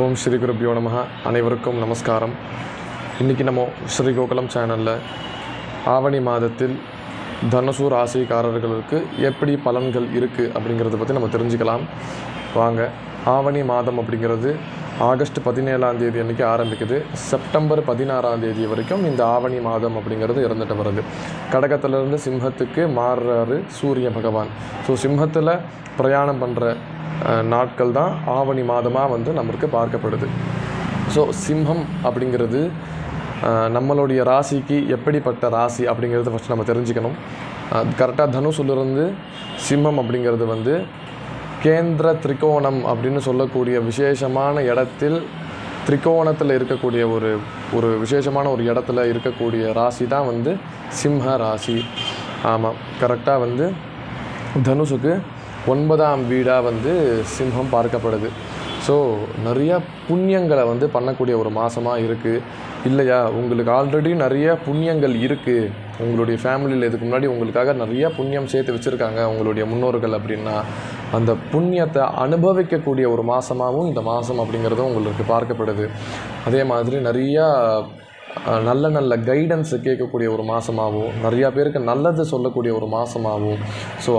ஓம் ஸ்ரீ குருபியோ நமக அனைவருக்கும் நமஸ்காரம். இன்றைக்கி நம்ம ஸ்ரீ கோகுலம் சேனலில் ஆவணி மாதத்தில் தனுசு ராசிக்காரர்களுக்கு எப்படி பலன்கள் இருக்குது அப்படிங்கிறத பற்றி நம்ம தெரிஞ்சுக்கலாம். வாங்க ஆவணி மாதம் அப்படிங்கிறது ஆகஸ்ட் பதினேழாம் தேதி அன்றைக்கி ஆரம்பிக்குது. செப்டம்பர் பதினாறாம் தேதி வரைக்கும் இந்த ஆவணி மாதம் அப்படிங்கிறது இருந்துட்டு வருது. கடகத்திலிருந்து சிம்ஹத்துக்கு மாறுறாரு சூரிய பகவான். ஸோ சிம்ஹத்தில் பிரயாணம் பண்ணுற நாட்கள் தான் ஆவணி மாதமாக வந்து நம்மளுக்கு பார்க்கப்படுது. ஸோ சிம்ஹம் அப்படிங்கிறது நம்மளுடைய ராசிக்கு எப்படிப்பட்ட ராசி அப்படிங்கிறத ஃபஸ்ட் நம்ம தெரிஞ்சுக்கணும். கரெக்டாக தனுசுலிருந்து சிம்மம் அப்படிங்கிறது வந்து கேந்திர திரிகோணம் அப்படின்னு சொல்லக்கூடிய விசேஷமான இடத்தில் திரிகோணத்தில் இருக்கக்கூடிய ஒரு ஒரு விசேஷமான ஒரு இடத்துல இருக்கக்கூடிய ராசி தான் வந்து சிம்ம ராசி. ஆமாம் கரெக்டாக வந்து தனுஷுக்கு ஒன்பதாம் வீடாக வந்து சிம்மம் பார்க்கப்படுது. ஸோ நிறைய புண்ணியங்களை வந்து பண்ணக்கூடிய ஒரு மாதமாக இருக்குது இல்லையா? உங்களுக்கு ஆல்ரெடி நிறைய புண்ணியங்கள் இருக்குது உங்களுடைய ஃபேமிலியில் இதுக்கு முன்னாடி உங்களுக்காக நிறைய புண்ணியம் சேர்த்து வச்சுருக்காங்க உங்களுடைய முன்னோர்கள் அப்படின்னா. அந்த புண்ணியத்தை அனுபவிக்கக்கூடிய ஒரு மாதமாகவும் இந்த மாதம் அப்படிங்கிறதும் உங்களுக்கு பார்க்கப்படுது. அதே மாதிரி நிறையா நல்ல நல்ல கைடன்ஸு கேட்கக்கூடிய ஒரு மாதமாகவும் நிறையா பேருக்கு நல்லது சொல்லக்கூடிய ஒரு மாதமாகவும் ஸோ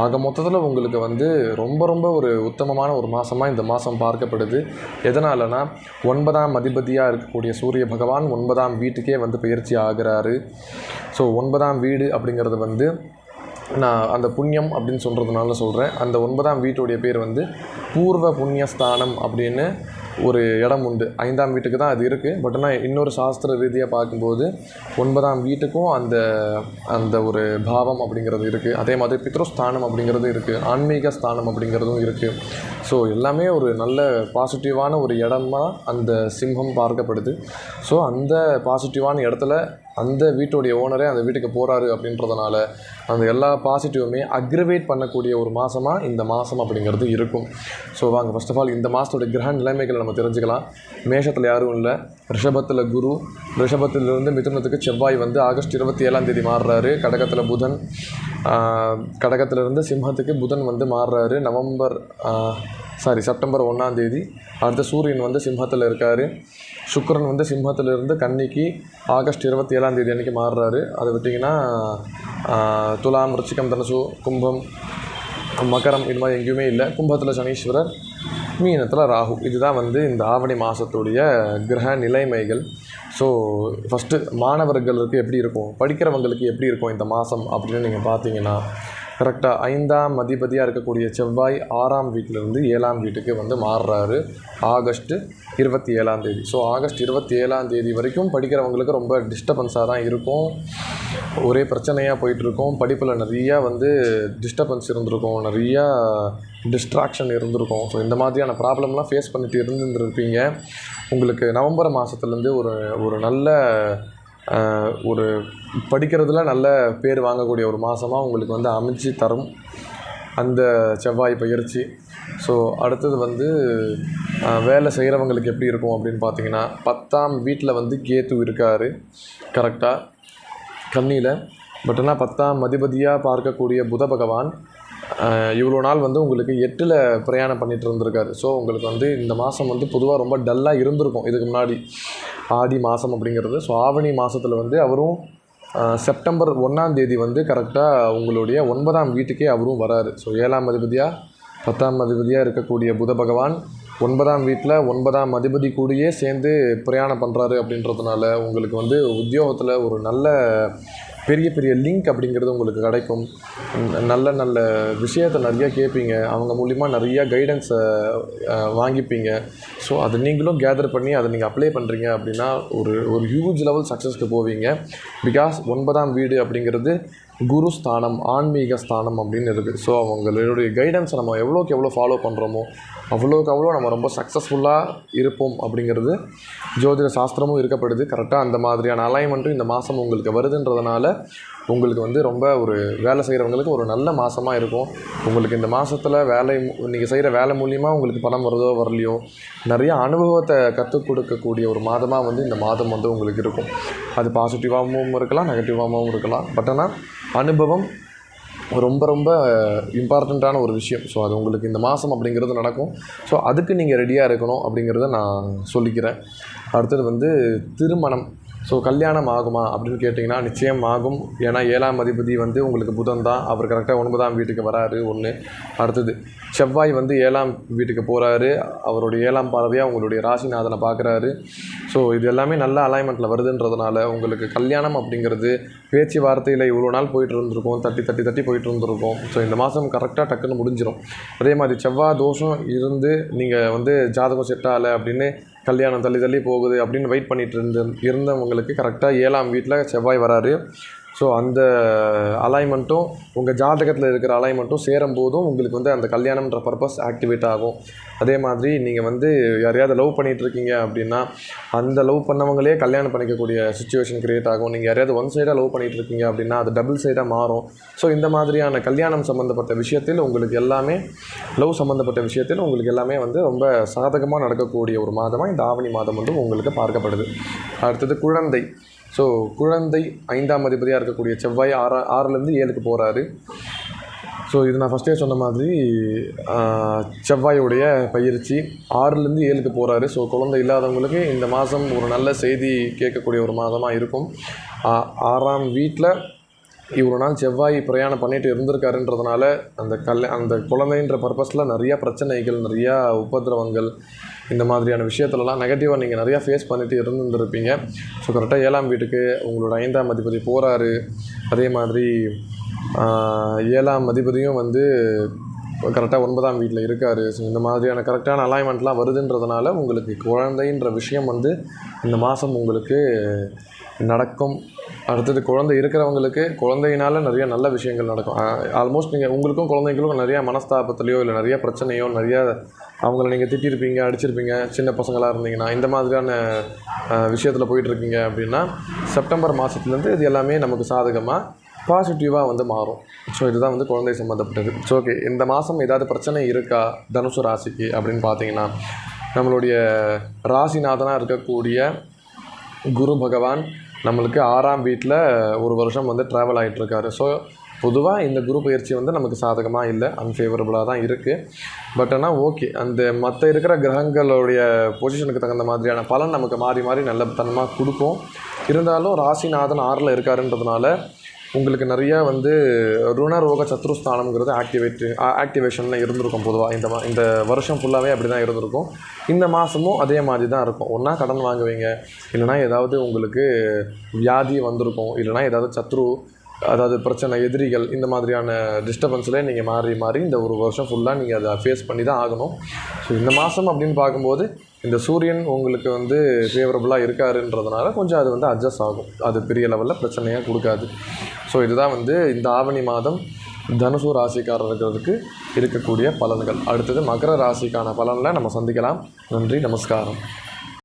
ஆக மொத்தத்தில் உங்களுக்கு வந்து ரொம்ப ரொம்ப ஒரு உத்தமமான ஒரு மாதமாக இந்த மாதம் பார்க்கப்படுது. எதனாலனா ஒன்பதாம் அதிபதியாக இருக்கக்கூடிய சூரிய பகவான் ஒன்பதாம் வீட்டுக்கே வந்து பயிற்சி ஆகிறாரு. ஸோ ஒன்பதாம் வீடு அப்படிங்கிறது வந்து நான் அந்த புண்ணியம் அப்படின்னு சொல்கிறதுனால சொல்கிறேன் அந்த ஒன்பதாம் வீட்டுடைய பேர் வந்து பூர்வ புண்ணியஸ்தானம் அப்படின்னு ஒரு இடம் உண்டு. ஐந்தாம் வீட்டுக்கு தான் அது இருக்குது பட் ஆனால் இன்னொரு சாஸ்திர ரீதியாக பார்க்கும்போது ஒன்பதாம் வீட்டுக்கும் அந்த அந்த ஒரு பாவம் அப்படிங்கிறது இருக்குது அதே மாதிரி பித்ருஸ்தானம் அப்படிங்கிறது இருக்குது ஆன்மீக ஸ்தானம் அப்படிங்கிறதும் இருக்குது ஸோ எல்லாமே ஒரு நல்ல பாசிட்டிவான ஒரு இடமா அந்த சிம்ஹம் பார்க்கப்படுது. ஸோ அந்த பாசிட்டிவான இடத்துல அந்த வீட்டுடைய ஓனரே அந்த வீட்டுக்கு போகிறாரு அப்படின்றதுனால அந்த எல்லா பாசிட்டிவுமே அக்ரிவேட் பண்ணக்கூடிய ஒரு மாதமாக இந்த மாதம் அப்படிங்கிறது இருக்கும். ஸோ வாங்க ஃபர்ஸ்ட் ஆஃப் ஆல் இந்த மாதத்தோட கிரக நிலைமைகளை நம்ம தெரிஞ்சுக்கலாம். மேஷத்தில் யாரும் இல்லை. ரிஷபத்தில் குரு. ரிஷபத்திலிருந்து மிதுனத்துக்கு செவ்வாய் வந்து ஆகஸ்ட் இருபத்தி ஏழாம் தேதி மாறுறாரு. கடகத்தில் புதன். கடகத்திலிருந்து சிம்மத்துக்கு புதன் வந்து மாறுறாரு. நவம்பர் சாரி செப்டம்பர் ஒன்றாம் தேதி. அடுத்து சூரியன் வந்து சிம்மத்தில் இருக்கார். சுக்கரன் வந்து சிம்மத்திலிருந்து கன்னிக்கு ஆகஸ்ட் இருபத்தி ஏழாம் தேதி அன்றைக்கி மாறுறாரு. அதை விட்டிங்கன்னா துலாம் ருச்சிகம் தனுசு கும்பம் மகரம் இது மாதிரி எங்கேயுமே இல்லை. கும்பத்தில் சனீஸ்வரர் மீனத்தில் ராகு. இதுதான் வந்து இந்த ஆவணி மாதத்துடைய கிரக நிலைமைகள். ஸோ ஃபஸ்ட்டு மாணவர்களுக்கு எப்படி இருக்கும்? படிக்கிறவங்களுக்கு எப்படி இருக்கும் இந்த மாதம் அப்படின்னு நீங்கள் பார்த்தீங்கன்னா கரெக்டாக ஐந்தாம் அதிபதியாக இருக்கக்கூடிய செவ்வாய் ஆறாம் வீட்டிலிருந்து ஏழாம் வீட்டுக்கு வந்து மாறுறாரு. ஆகஸ்ட்டு இருபத்தி ஏழாம் தேதி. ஸோ ஆகஸ்ட் இருபத்தி ஏழாம் தேதி வரைக்கும் படிக்கிறவங்களுக்கு ரொம்ப டிஸ்டர்பன்ஸாக தான் இருக்கும். ஒரே பிரச்சனையாக போயிட்டுருக்கும். படிப்பில் நிறையா வந்து டிஸ்டர்பன்ஸ் இருந்திருக்கும். நிறையா டிஸ்ட்ராக்ஷன் இருந்திருக்கும். ஸோ இந்த மாதிரியான ப்ராப்ளம்லாம் ஃபேஸ் பண்ணிட்டு இருந்துருப்பீங்க உங்களுக்கு நவம்பர் மாதத்துலேருந்து ஒரு ஒரு நல்ல ஒரு படிக்கிறதுல நல்ல பேர் வாங்கக்கூடிய ஒரு மாதமாக உங்களுக்கு வந்து அமைச்சு தரும். அந்த செவ்வாய் பயிற்சி. ஸோ அடுத்தது வந்து வேலை செய்கிறவங்களுக்கு எப்படி இருக்கும் அப்படின்னு பார்த்தீங்கன்னா பத்தாம் வீட்டில் வந்து கேத்து இருக்கார். கரெக்டாக கண்ணியில் பட் ஆனால் பத்தாம் அதிபதியாக பார்க்கக்கூடிய புத பகவான் இவ்வளோ நாள் வந்து உங்களுக்கு எட்டில் பிரயாணம் பண்ணிகிட்டு இருந்திருக்காரு. ஸோ உங்களுக்கு வந்து இந்த மாதம் வந்து பொதுவாக ரொம்ப டல்லாக இருந்திருக்கும். இதுக்கு முன்னாடி. ஆடி மாதம் அப்படிங்கிறது. ஸோ ஆவணி மாதத்தில் வந்து அவரும் செப்டம்பர் ஒன்றாம் தேதி வந்து கரெக்டாக உங்களுடைய ஒன்பதாம் வீட்டுக்கே அவரும் வராரு. ஸோ ஏழாம் அதிபதியாக பத்தாம் அதிபதியாக இருக்கக்கூடிய புத பகவான் ஒன்பதாம் வீட்டில் ஒன்பதாம் அதிபதி கூடயே சேர்ந்து பிரயாணம் பண்ணுறாரு அப்படின்றதுனால உங்களுக்கு வந்து உத்தியோகத்தில் ஒரு நல்ல பெரிய பெரிய லிங்க் அப்படிங்கிறது உங்களுக்கு கிடைக்கும். நல்ல நல்ல விஷயத்தை நிறையா கேட்பீங்க அவங்க மூலிமா நிறையா கைடன்ஸை வாங்கிப்பீங்க. ஸோ அதை நீங்களும் கேதர் பண்ணி அதை நீங்கள் அப்ளை பண்ணுறீங்க அப்படின்னா ஒரு ஒரு ஹியூஜ் லெவல் சக்ஸஸ்க்கு போவீங்க. பிகாஸ் ஒன்பதாம் வீடு அப்படிங்கிறது குரு ஸ்தானம் ஆன்மீக ஸ்தானம் அப்படின்னு இருக்குது ஸோ அவங்களுடைய கைடன்ஸை நம்ம எவ்வளோக்கு எவ்வளோ ஃபாலோ பண்ணுறோமோ அவ்வளோக்கு அவ்வளோ நம்ம ரொம்ப சக்ஸஸ்ஃபுல்லாக இருப்போம் அப்படிங்கிறது ஜோதிட சாஸ்திரமும் இருக்கப்படுது கரெக்டாக அந்த மாதிரியான அலைன்மெண்ட்டும் இந்த மாதம் உங்களுக்கு வருதுன்றதுனால உங்களுக்கு வந்து ரொம்ப ஒரு வேலை செய்கிறவங்களுக்கு ஒரு நல்ல மாதமாக இருக்கும். உங்களுக்கு இந்த மாதத்தில் வேலை நீங்கள் செய்கிற வேலை மூலியமாக உங்களுக்கு பணம் வருதோ வரலையோ நிறைய அனுபவத்தை கற்றுக் கொடுக்கக்கூடிய ஒரு மாதமாக வந்து இந்த மாதம் வந்து உங்களுக்கு இருக்கும். அது பாசிட்டிவாகவும் இருக்கலாம் நெகட்டிவாகவும் இருக்கலாம். பட் ஆனால் அனுபவம் ரொம்ப ரொம்ப இம்பார்ட்டண்ட்டான ஒரு விஷயம். ஸோ அது உங்களுக்கு இந்த மாதம் அப்படிங்கிறது நடக்கும். ஸோ அதுக்கு நீங்கள் ரெடியாக இருக்கணும் அப்படிங்கிறத நான் சொல்லிக்கிறேன். அடுத்தது வந்து திருமணம். ஸோ கல்யாணம் ஆகுமா அப்படின்னு கேட்டிங்கன்னா நிச்சயம் ஆகும். ஏன்னா ஏழாம் அதிபதி வந்து உங்களுக்கு புதன் தான். அவர் கரெக்டாக ஒன்பதாம் வீட்டுக்கு வராரு ஒன்று அடுத்தது செவ்வாய் வந்து ஏழாம் வீட்டுக்கு போகிறாரு அவருடைய ஏழாம் பார்வையாக உங்களுடைய ராசிநாதனை பார்க்குறாரு. ஸோ இது எல்லாமே நல்ல அலைன்மெண்ட்டில் வருதுன்றதுனால உங்களுக்கு கல்யாணம் அப்படிங்கிறது பேச்சுவார்த்தையில் இவ்வளோ நாள் போயிட்டு இருந்திருக்கும். தட்டி தட்டி தட்டி போயிட்டு இருந்திருக்கும். ஸோ இந்த மாதம் கரெக்டாக டக்குன்னு முடிஞ்சிடும் அதே மாதிரி செவ்வாய் தோஷம் இருந்து நீங்கள் வந்து ஜாதகம் செட் ஆகலை அப்படின்னு கல்யாணம் தள்ளி தள்ளி போகுது அப்படின்னு வெயிட் பண்ணிட்டு இருந்த இருந்தவங்களுக்கு கரெக்டாக ஏழாம் வீட்டில் செவ்வாய் வராரு. ஸோ அந்த அலைன்மெண்ட்டும் உங்கள் ஜாதகத்தில் இருக்கிற அலைன்மெண்ட்டும் சேரும் போதும் உங்களுக்கு வந்து அந்த கல்யாணம்ன்ற பர்பஸ் ஆக்டிவேட் ஆகும். அதே மாதிரி நீங்கள் வந்து யாரையாவது லவ் பண்ணிகிட்ருக்கீங்க இருக்கீங்க அப்படின்னா அந்த லவ் பண்ணவங்களே கல்யாணம் பண்ணிக்கக்கூடிய சுச்சுவேஷன் கிரியேட் ஆகும். நீங்கள் யாரையாவது ஒன் சைடாக லவ் பண்ணிகிட்டு இருக்கீங்க அப்படின்னா அது டபுள் சைடாக மாறும். ஸோ இந்த மாதிரியான கல்யாணம் சம்மந்தப்பட்ட விஷயத்தில் உங்களுக்கு எல்லாமே லவ் சம்மந்தப்பட்ட விஷயத்தில் உங்களுக்கு எல்லாமே வந்து ரொம்ப சாதகமாக நடக்கக்கூடிய ஒரு மாதமாக இந்த ஆவணி மாதம் வந்து உங்களுக்கு பார்க்கப்படுது. அடுத்தது குழந்தை. ஸோ குழந்தை ஐந்தாம் அதிபதியாக இருக்கக்கூடிய செவ்வாய் ஆறா ஆறுலேருந்து ஏழுக்கு போகிறாரு ஸோ இது நான் ஃபஸ்ட்டே சொன்ன மாதிரி செவ்வாயுடைய பயிற்சி ஆறுலேருந்து ஏழுக்கு போகிறாரு ஸோ குழந்தை இல்லாதவங்களுக்கு இந்த மாதம் ஒரு நல்ல செய்தி கேட்கக்கூடிய ஒரு மாதமாக இருக்கும். ஆறாம் வீட்டில் இவ்வளோ நாள் செவ்வாய் பிரயாணம் பண்ணிட்டு இருந்திருக்காருன்றதுனால அந்த கல் அந்த குழந்தைன்ற பர்பஸில் நிறையா பிரச்சனைகள் நிறையா உபதிரவங்கள் இந்த மாதிரியான விஷயத்துலலாம் நெகட்டிவாக நீங்கள் நிறையா ஃபேஸ் பண்ணிட்டு இருந்திருப்பீங்க ஸோ கரெக்டாக ஏழாம் வீட்டுக்கு உங்களோட ஐந்தாம் அதிபதி போகிறாரு அதே மாதிரி ஏழாம் அதிபதியும் வந்து கரெக்டாக ஒன்பதாம் வீட்டில் இருக்கார். ஸோ இந்த மாதிரியான கரெக்டான அலைன்மெண்ட்லாம் வருதுன்றதுனால உங்களுக்கு குழந்தைன்ற விஷயம் வந்து இந்த மாதம் உங்களுக்கு நடக்கும். அடுத்தது குழந்தை இருக்கிறவங்களுக்கு குழந்தையினால நிறைய நல்ல விஷயங்கள் நடக்கும். ஆல்மோஸ்ட் நீங்கள் உங்களுக்கும் குழந்தைங்களுக்கும் நிறையா மனஸ்தாபத்துலையோ இல்லை நிறைய பிரச்சனையோ நிறைய அவங்கள நீங்கள் திட்டிருப்பீங்க அடிச்சிருப்பீங்க சின்ன பசங்களாக இருந்தீங்கன்னா இந்த மாதிரியான விஷயத்தில் போயிட்டுருக்கீங்க அப்படின்னா செப்டம்பர் மாதத்துலேருந்து இது எல்லாமே நமக்கு சாதகமாக பாசிட்டிவாக வந்து மாறும். ஸோ இதுதான் வந்து குழந்தை சம்மந்தப்பட்டது ஸோ ஓகே இந்த மாதம் ஏதாவது பிரச்சனை இருக்கா? தனுசு ராசிக்கு அப்படின்னு பார்த்தீங்கன்னா நம்மளுடைய ராசிநாதனாக இருக்கக்கூடிய குரு பகவான் நம்மளுக்கு ஆறாம் வீட்டில் ஒரு வருஷம் வந்து ட்ராவல் ஆகிட்டுருக்காரு ஸோ பொதுவாக இந்த குரு பயிற்சி வந்து நமக்கு சாதகமாக இல்லை அன்ஃபேவரபுளாக தான் இருக்குது பட் ஆனால் ஓகே அந்த மற்ற இருக்கிற கிரகங்களுடைய பொசிஷனுக்கு தகுந்த மாதிரியான பலன் நமக்கு மாறி மாறி நல்ல தனமாக கொடுக்கும். இருந்தாலும் ராசிநாதன் ஆறில் இருக்காருன்றதுனால உங்களுக்கு நிறையா வந்து ருணரோக சத்ருஸ்தானம்ங்கிறது ஆக்டிவேட் ஆக்டிவேஷனில் இருந்திருக்கும் பொதுவாக இந்த மா இந்த வருஷம் ஃபுல்லாகவே அப்படி தான் இருந்திருக்கும். இந்த மாதமும் அதே மாதிரி தான் இருக்கும். ஒன்றா கடன் வாங்குவீங்க. இல்லைனா ஏதாவது உங்களுக்கு வியாதி வந்திருக்கும். இல்லைனா ஏதாவது சத்ரு அதாவது பிரச்சனை எதிரிகள் இந்த மாதிரியான டிஸ்டர்பன்ஸில் நீங்கள் மாறி மாறி இந்த ஒரு வருஷம் ஃபுல்லாக நீங்கள் அதை ஃபேஸ் பண்ணி தான் ஆகணும். ஸோ இந்த மாதம் அப்படின்னு பார்க்கும்போது இந்த சூரியன் உங்களுக்கு வந்து ஃபேவரபுளாக இருக்காருன்றதுனால கொஞ்சம் அது வந்து அட்ஜஸ்ட் ஆகும். அது பெரிய லெவலில் பிரச்சனையாக கொடுக்காது. ஸோ இதுதான் வந்து இந்த ஆவணி மாதம் தனுசு ராசிக்காரர்களுக்கு இருக்கக்கூடிய பலன்கள். அடுத்தது மகர ராசிக்கான பலனில் நம்ம சந்திக்கலாம். நன்றி நமஸ்காரம்.